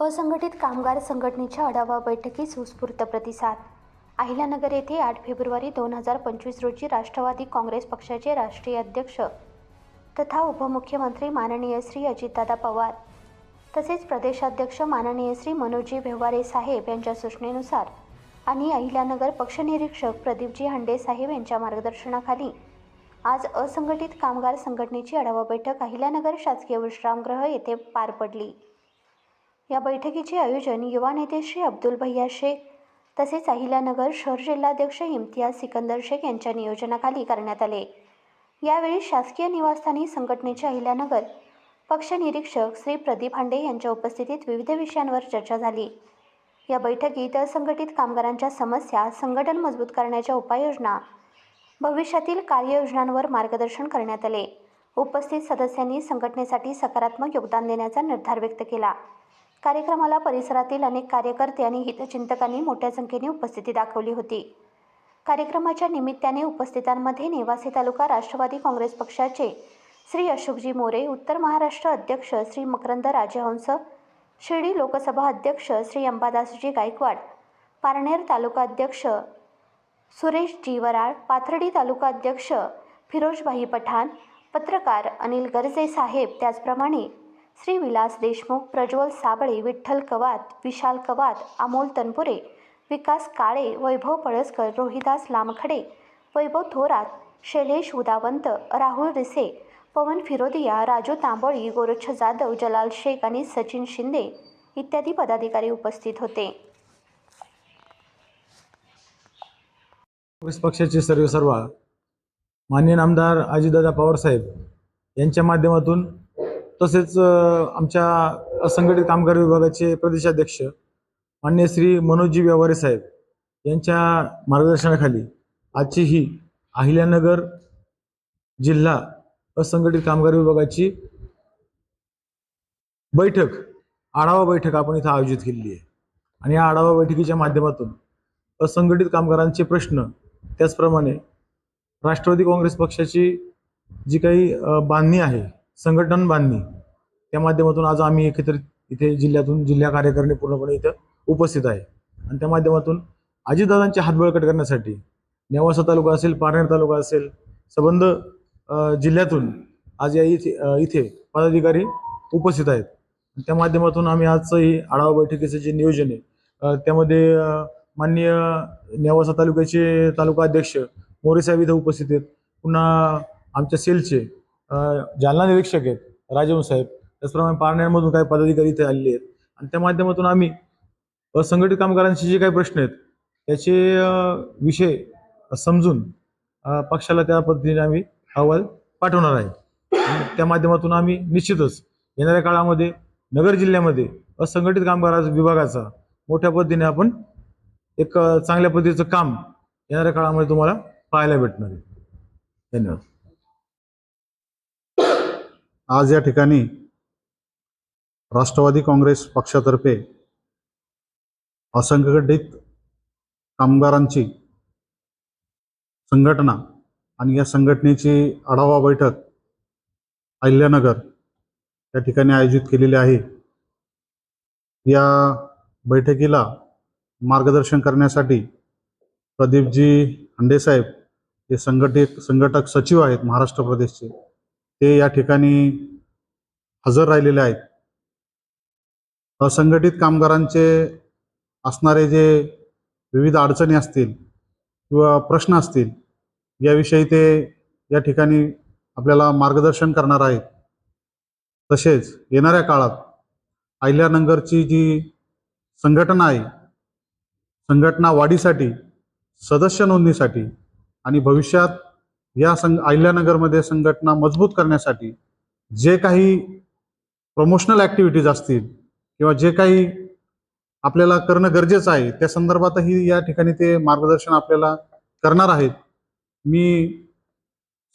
असंघटित कामगार संघटनेच्या आढावा बैठकीस उत्स्फूर्त प्रतिसाद. अहिल्यानगर येथे आठ फेब्रुवारी दोन हजार पंचवीस रोजी राष्ट्रवादी काँग्रेस पक्षाचे राष्ट्रीय अध्यक्ष तथा उपमुख्यमंत्री माननीय श्री अजितदादा पवार तसेच प्रदेशाध्यक्ष माननीय श्री मनोजी व्यवहारे साहेब यांच्या सूचनेनुसार आणि अहिल्यानगर पक्षनिरीक्षक प्रदीपजी हांडे साहेब यांच्या मार्गदर्शनाखाली आज असंघटित कामगार संघटनेची आढावा बैठक अहिल्यानगर शासकीय विश्रामगृह येथे पार पडली. या बैठकीचे आयोजन युवा नेते श्री अब्दुल भैया शेख तसेच अहिल्यानगर शहर जिल्हाध्यक्ष इम्तियाज सिकंदर शेख यांच्या नियोजनाखाली करण्यात आले. यावेळी शासकीय निवासस्थानी संघटनेचे अहिल्यानगर पक्ष निरीक्षक श्री प्रदीप हांडे यांच्या उपस्थितीत विविध विषयांवर चर्चा झाली. या बैठकीत असंघटित कामगारांच्या समस्या संघटन मजबूत करण्याच्या उपाययोजना भविष्यातील कार्ययोजनांवर मार्गदर्शन करण्यात आले. उपस्थित सदस्यांनी संघटनेसाठी सकारात्मक योगदान देण्याचा निर्धार व्यक्त केला. कार्यक्रमाला परिसरातील अनेक कार्यकर्ते आणि हितचिंतकांनी मोठ्या संख्येने उपस्थिती दाखवली होती. कार्यक्रमाच्या निमित्ताने उपस्थितांमध्ये नेवासे तालुका राष्ट्रवादी काँग्रेस पक्षाचे श्री अशोकजी मोरे उत्तर महाराष्ट्र अध्यक्ष श्री मकरंद राजहंस शिर्डी लोकसभा अध्यक्ष श्री अंबादासजी गायकवाड पारनेर तालुका अध्यक्ष सुरेश जीवराळ पाथर्डी तालुका अध्यक्ष फिरोजभाई पठाण पत्रकार अनिल गर्जे साहेब त्याचप्रमाणे श्री विलास देशमुख प्रज्वल साबळे विठ्ठल कवात विशाल कवात अमोल तनपुरे विकास काळे वैभव पळसकर रोहिदास लामखडे वैभव थोरात शैलेश उदावंत राहुल रिसे पवन फिरोदिया राजू तांबोळी गोरक्ष जाधव जलाल शेख आणि सचिन शिंदे इत्यादी पदाधिकारी उपस्थित होते. काँग्रेस पक्षाचे सर्व सर्व माननीय आमदार अजितदादा पवारसाहेब यांच्या माध्यमातून तसेच आमच्या असंघटित कामगार विभागाचे प्रदेशाध्यक्ष मान्य श्री मनोजी व्यवहारे साहेब यांच्या मार्गदर्शनाखाली आजची ही अहिल्यानगर जिल्हा असंघटित कामगार विभागाची बैठक आढावा बैठक आपण इथं आयोजित केलेली आहे. आणि या आढावा बैठकीच्या माध्यमातून असंघटित कामगारांचे प्रश्न त्याचप्रमाणे राष्ट्रवादी काँग्रेस पक्षाची जी काही बांधणी आहे संघटन बांधणी. त्या माध्यमातून आज आम्ही एकत्रित इथे जिल्ह्यातून जिल्हा कार्यकारिणी पूर्णपणे इथं उपस्थित आहे. आणि त्या माध्यमातून अजितदादांचे हात बळकट करण्यासाठी नेवासा तालुका असेल पारनेर तालुका असेल संबंध जिल्ह्यातून आज या इथे इथे पदाधिकारी उपस्थित आहेत. त्या माध्यमातून आम्ही आजचंही आढावा बैठकीचं जे नियोजन आहे त्यामध्ये माननीय नेवासा तालुक्याचे तालुका अध्यक्ष मोरे साहेब इथं उपस्थित आहेत. पुन्हा आमच्या सेलचे जालना निरीक्षक आहेत राजवंश साहेब. त्याचप्रमाणे पारनेरमधून काही पदाधिकारी इथे आलेले आहेत. आणि त्या माध्यमातून आम्ही असंघटित कामगारांचे जे काही प्रश्न आहेत त्याचे विषय समजून पक्षाला त्या पद्धतीने आम्ही अहवाल पाठवणार आहे. त्या माध्यमातून आम्ही निश्चितच येणाऱ्या काळामध्ये नगर जिल्ह्यामध्ये असंघटित कामगार विभागाचा मोठ्या पद्धतीने आपण एक चांगल्या पद्धतीचं काम येणाऱ्या काळामध्ये तुम्हाला पाहायला भेटणार आहे. धन्यवाद. आज या ठिकाणी राष्ट्रवादी काँग्रेस पक्षातर्फे असंघटित कामगारांची संघटना आणि या संघटनेची आढावा बैठक अहिल्यानगर या ठिकाणी आयोजित केलेली आहे. या बैठकीला मार्गदर्शन करण्यासाठी प्रदीपजी हांडेसाहेब हे संघटित संघटक सचिव आहेत महाराष्ट्र प्रदेशचे. ते या ठिकाणी हजर राहिलेले आहेत. असंघटित कामगारांचे असणारे जे विविध अडचणी असतील किंवा प्रश्न असतील याविषयी ते या ठिकाणी आपल्याला मार्गदर्शन करणार आहेत. तसेच येणाऱ्या काळात अहिल्यानगरची जी संघटना आहे संघटना वाढीसाठी सदस्य नोंदणीसाठी आणि भविष्यात या संघ अहिल्यानगरमध्ये संघटना मजबूत करण्यासाठी जे काही प्रमोशनल ॲक्टिव्हिटीज असतील किंवा जे काही आपल्याला करणं गरजेचं आहे त्या संदर्भातही या ठिकाणी ते मार्गदर्शन आपल्याला करणार आहेत. मी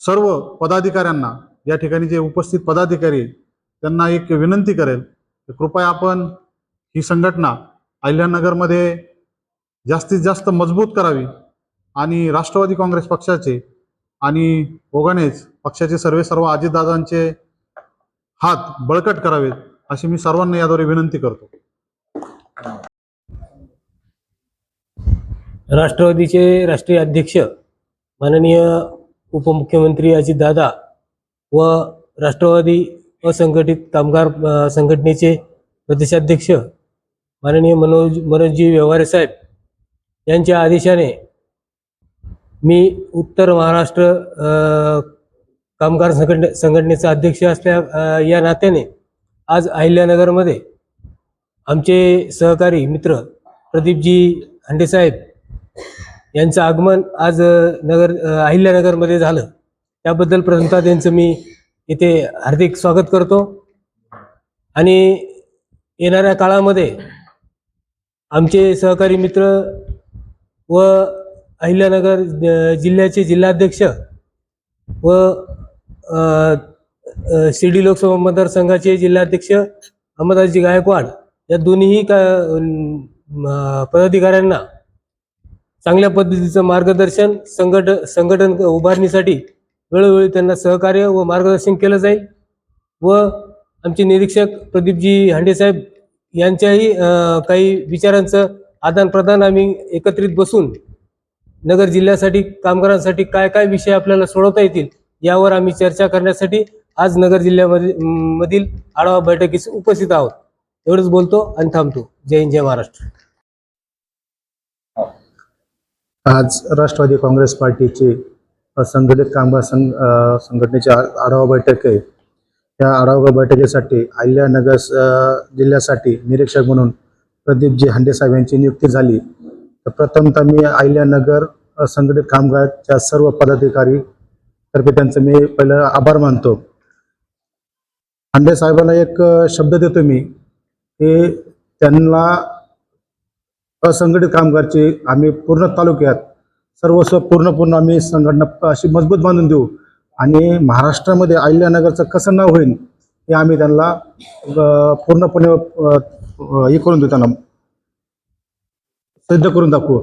सर्व पदाधिकाऱ्यांना या ठिकाणी जे उपस्थित पदाधिकारी त्यांना एक विनंती करेल कृपया आपण ही संघटना अहिल्यानगरमध्ये जास्तीत जास्त मजबूत करावी आणि राष्ट्रवादी काँग्रेस पक्षाचे आणि ओघानेच पक्षाचे सर्वे सर्व अजितदादांचे हात बळकट करावेत अशी मी सर्वांना याद्वारे विनंती करतो. राष्ट्रवादीचे राष्ट्रीय अध्यक्ष माननीय उपमुख्यमंत्री अजितदादा व राष्ट्रवादी असंघटित कामगार संघटनेचे प्रदेशाध्यक्ष माननीय मनोज मनोजजी व्यवहारे साहेब यांच्या आदेशाने मी उत्तर महाराष्ट्र कामगार संघटने संघटनेचा अध्यक्ष असल्या या नात्याने आज अहिल्यानगरमध्ये आमचे सहकारी मित्र प्रदीपजी हांडेसाहेब यांचं आगमन आज नगर अहिल्यानगरमध्ये झालं. त्याबद्दल प्रथमतः त्यांचं मी इथे हार्दिक स्वागत करतो. आणि येणाऱ्या काळामध्ये आमचे सहकारी मित्र व अहिल्यानगर जिल्ह्याचे जिल्हाध्यक्ष व शिर्डी लोकसभा मतदारसंघाचे जिल्हाध्यक्ष अहमदाजी गायकवाड या दोन्हीही का पदाधिकाऱ्यांना चांगल्या पद्धतीचं मार्गदर्शन संघट संघटन उभारणीसाठी वेळोवेळी त्यांना सहकार्य व मार्गदर्शन केलं जाईल व आमचे निरीक्षक प्रदीपजी हांडेसाहेब यांच्याही काही विचारांचं आदानप्रदान आम्ही एकत्रित बसून नगर जिल्ह्यासाठी कामगारांसाठी काय काय विषय आपल्याला सोडवता येतील यावर आम्ही चर्चा करण्यासाठी आज नगर जिल्ह्यामध्ये मधील आढावा बैठकीस उपस्थित आहोत. एवढंच बोलतो आणि थांबतो. जय हिंद जय महाराष्ट्र. आज राष्ट्रवादी काँग्रेस पार्टीची असंघटित कामगार संघ संघटनेची आढावा बैठक आहे. या आढावा बैठकीसाठी अहिल्यानगर जिल्ह्यासाठी निरीक्षक म्हणून प्रदीपजी हंडेसाहेब यांची नियुक्ती झाली. तर प्रथमतः मी अहिल्यानगर असंघटित कामगारच्या सर्व पदाधिकारी तर्फे त्यांचं मी पहिलं आभार मानतो. खांडे साहेबांना एक शब्द देतो मी की त्यांना असंघटित कामगारची आम्ही पूर्ण तालुक्यात सर्वस्व पूर्ण पूर्ण आम्ही संघटना अशी मजबूत बांधून देऊ आणि महाराष्ट्रामध्ये अहिल्यानगरचं कसं नाव होईल हे आम्ही त्यांना पूर्णपणे हे करून देऊ त्यांना. सज्ज करून दाखवू.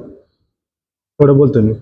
थोडं बोलतो मी.